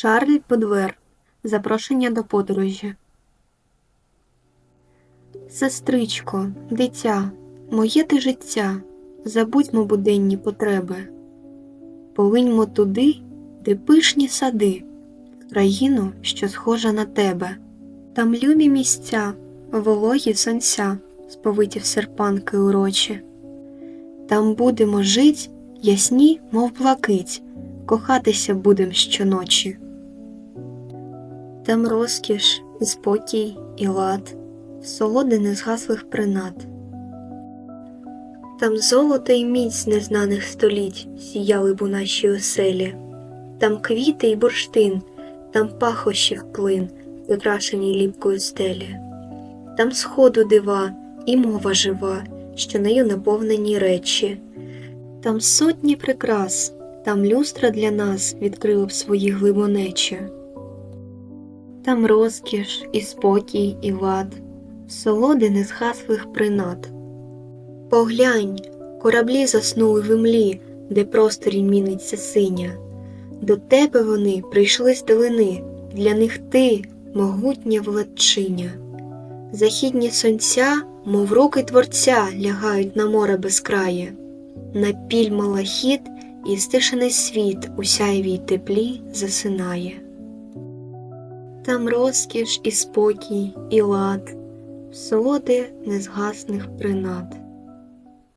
Шарль Подвер. Запрошення до подорожі. Сестричко, дитя, моє ти життя, забудьмо буденні потреби. Полиньмо туди, де пишні сади, країну, що схожа на тебе. Там любі місця, вологі сонця, сповиті в серпанки урочі. Там будемо жить, ясні, мов блакить, кохатися будем щоночі. Там розкіш, і спокій, і лад, солоди незгаслих принад. Там золото й міць незнаних століть сіяли б у нашій оселі, там квіти й бурштин, там пахощів плин, прикрашені ліпкою стелі, там сходу дива і мова жива, що нею наповнені речі, там сотні прикрас, там люстра для нас відкрила б свої глибонечі. Там розкіш, і спокій, і лад, солоди незгаслих принад. Поглянь, кораблі заснули в імлі, де просторі міниться синя. До тебе вони прийшли з далини, для них ти могутня владчиня. Західні сонця, мов руки творця, лягають на море безкрає, на піль малахіт і стишений світ у сяйвій теплі засинає. Там розкіш і спокій, і лад, солоди незгасних принад.